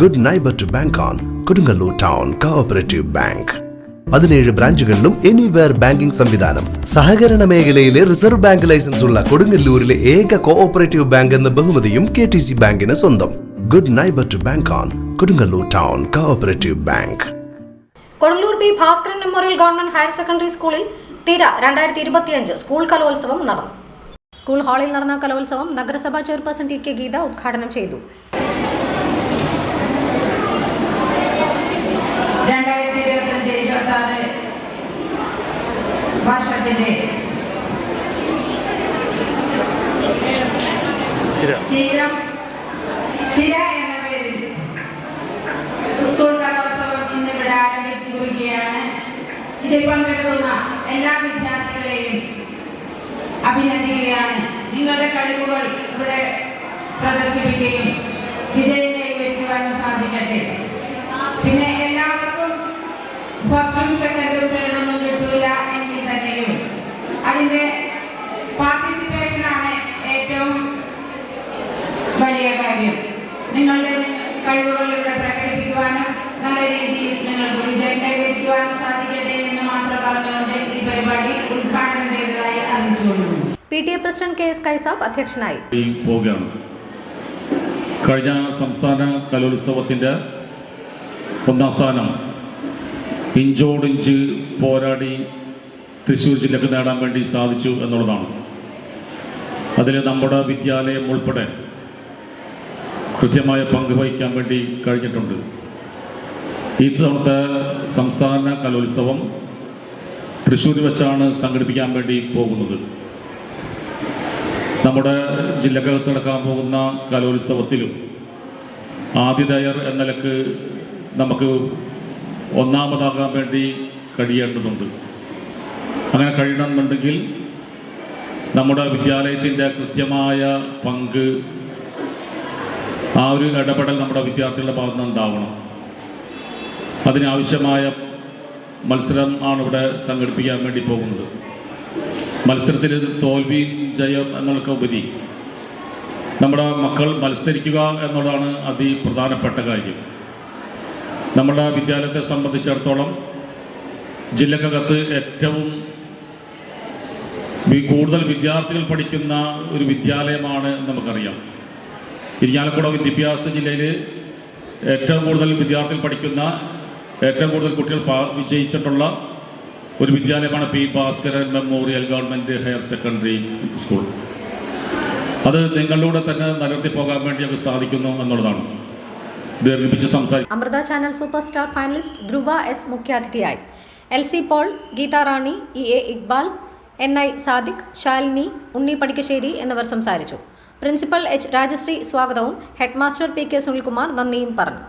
Good neighbour to bank on Kodungallur town cooperative bank പതിനേഴ് ബ്രാഞ്ചുകളിലും anywhere banking സംവിധാനം. സഹകരണ മേഖലയിലെ റിസർവ് ബാങ്ക് ലൈസൻസ് ഉള്ള കൊടുങ്ങല്ലൂരിലെ ഏക കോഓപ്പറേറ്റീവ് ബാങ്ക് എന്ന ബഹുമതിയും കെ ടി സി ബാങ്കിന് സ്വന്തം. Good neighbour to bank on Kodungallur town cooperative bank Kodungallur P Bhaskaran memorial government higher secondary സ്കൂളിൽ തിര രണ്ടായിരത്തി ഇരുപത്തിയഞ്ച് സ്കൂൾ കലോത്സവം നടന്നു. സ്കൂൾ ഹാളിൽ നടന്ന കലോത്സവം നഗരസഭാ ചെയർപേഴ്സൺ ടി കെ ഗീത ഉദ്ഘാടനം ചെയ്തു. ഇരുപത്തഞ്ച് ഇരുപത്തി ആറ് വർഷത്തിന്റെ തീരം തിര എന്ന പേരിൽ സ്കൂൾ കലോത്സവം ഇന്നിവിടെ ആരംഭിക്കുകയാണ് ഇതിൽ പങ്കെടുക്കുന്ന എല്ലാ വിദ്യാർത്ഥികളെയും അഭിനന്ദിക്കുകയാണ് നിങ്ങളുടെ കഴിവുകൾ ഇവിടെ പ്രദർശിപ്പിക്കുകയും വിജയം നിങ്ങളുടെ കഴിവുകൾ ഇവിടെ പ്രകടിപ്പിക്കുവാനും നല്ല രീതിയിൽ നിങ്ങൾക്ക് വിജയം കൈവരിക്കുവാനും സാധിക്കട്ടെ എന്ന് മാത്രം പറഞ്ഞുകൊണ്ട് ഈ പരിപാടി ഉദ്ഘാടനം ചെയ്തതായി അറിയിച്ചുകൊള്ളുന്നു. P T A president K S Kaisab അധ്യക്ഷനായി. കഴിഞ്ഞ സംസ്ഥാന കലോത്സവത്തിന്റെ ഒന്നാം സ്ഥാനം ഇഞ്ചോടിഞ്ച് പോരാടി തൃശ്ശൂർ ജില്ലക്ക് നേടാൻ വേണ്ടി സാധിച്ചു എന്നുള്ളതാണ്. അതിൽ നമ്മുടെ വിദ്യാലയം ഉൾപ്പെടെ കൃത്യമായ പങ്ക് വഹിക്കാൻ വേണ്ടി കഴിഞ്ഞിട്ടുണ്ട്. ഈ തവണത്തെ സംസ്ഥാന കലോത്സവം തൃശ്ശൂർ വെച്ചാണ് സംഘടിപ്പിക്കാൻ വേണ്ടി പോകുന്നത്. നമ്മുടെ ജില്ലക്കകത്ത് നടക്കാൻ പോകുന്ന കലോത്സവത്തിലും ആതിഥേയർ എന്ന നിലയ്ക്ക് നമുക്ക് ഒന്നാമതാകാൻ വേണ്ടി കഴിയേണ്ടതുണ്ട്. അങ്ങനെ കഴിയണമെന്നുണ്ടെങ്കിൽ നമ്മുടെ വിദ്യാലയത്തിന്റെ കൃത്യമായ പങ്ക് ആ ഒരു ഇടപെടൽ നമ്മുടെ വിദ്യാർത്ഥികളുടെ ഭാഗത്ത് നിന്ന് ഉണ്ടാവണം. അതിനാവശ്യമായ മത്സരം ആണ് ഇവിടെ സംഘടിപ്പിക്കാൻ വേണ്ടി പോകുന്നത്. മത്സരത്തിൽ തോൽവി ജയം എന്നൊക്കെ ഉപരി നമ്മുടെ മക്കൾ മത്സരിക്കുക എന്നുള്ളതാണ് അതിപ്രധാനപ്പെട്ട കാര്യം. നമ്മുടെ വിദ്യാലയത്തെ സംബന്ധിച്ചിടത്തോളം ജില്ലക്കകത്ത് ഏറ്റവും കൂടുതൽ വിദ്യാർത്ഥികൾ പഠിക്കുന്ന ഒരു വിദ്യാലയമാണ് നമുക്കറിയാം. ഇരിഞ്ഞാലക്കുട വിദ്യാഭ്യാസ ജില്ലയിൽ ഏറ്റവും കൂടുതൽ വിദ്യാർത്ഥികൾ പഠിക്കുന്ന ഏറ്റവും കൂടുതൽ കുട്ടികൾ വിജയിച്ചിട്ടുള്ള ഒരു വിദ്യാലയമാണ് P Bhaskaran memorial government higher secondary school. അത് നിങ്ങളിലൂടെ തന്നെ നിലനിർത്തി പോകാൻ വേണ്ടി നമുക്ക് സാധിക്കുന്നു എന്നുള്ളതാണ്. Amrita channel super star finalist Dhruva S മുഖ്യാതിഥിയായി. L C Paul Geetha Rani E A Iqbal N I Sadiq Shalini Unni Padikkassery എന്നിവർ സംസാരിച്ചു. പ്രിൻസിപ്പൽ എച്ച് രാജശ്രീ സ്വാഗതവും ഹെഡ്മാസ്റ്റർ പി കെ സുനിൽകുമാർ നന്ദിയും പറഞ്ഞു